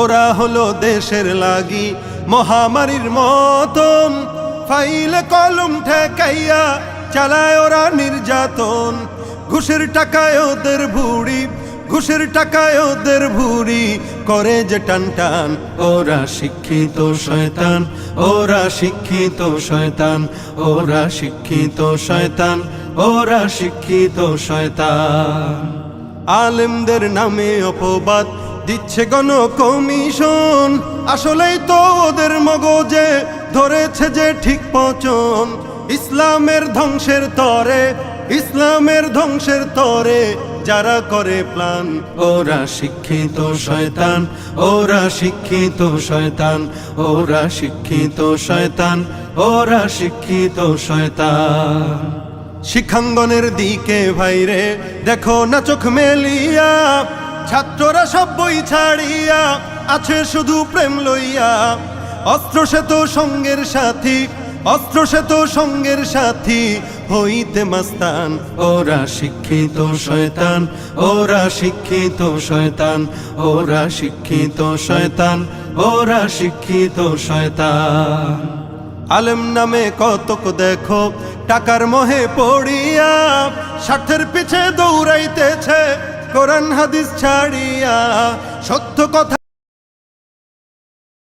ওরা হলো দেশের লাগি মহামারীর মতন। ফাইলে কলম ঠেকাইয়া চালায় ওরা নির্যাতন। ঘুষের টাকায় ওদের ভুড়ি, ঘুষের টাকায় ওদের ভুড়ি। করে যে টান টান, ওরা শিক্ষিত শয়তান, ওরা শিক্ষিত শয়তান, ওরা শিক্ষিত শয়তান, ওরা শিক্ষিত শয়তান। আলেমদের নামে অপবাদ দিচ্ছে গণ কমিশন আসলেই তো ওদের মগজে ধরেছে যে ঠিক পচন। ইসলামের ধ্বংসের তরে, ইসলামের ধ্বংসের তরে যারা করে প্লান ওরা শিক্ষিত শয়তান, ওরা শিক্ষিত শয়তান, ওরা শিক্ষিত শয়তান, ওরা শিক্ষিত শয়তান। শিক্ষাঙ্গনের দিকে ভাইরে, দেখো না চোখ মেলিয়া ছাত্ররা সব বই ছাড়িয়া আছে শুধু প্রেম লইয়া। অস্ত্র সে তো সঙ্গের সাথী অস্ত্র সে তো সঙ্গের সাথী, হইতে মাস্তান। ওরা শিক্ষিত শয়তান, ওরা শিক্ষিত শয়তান, ওরা শিক্ষিত শয়তান, ওরা শিক্ষিত শয়তান। আলেম নামে কতক দেখো, টাকার মোহে পড়িয়া, স্বার্থের পিছে দৌড়াইতেছে। কোরআন হাদিস ছাড়িয়া সত্য কথা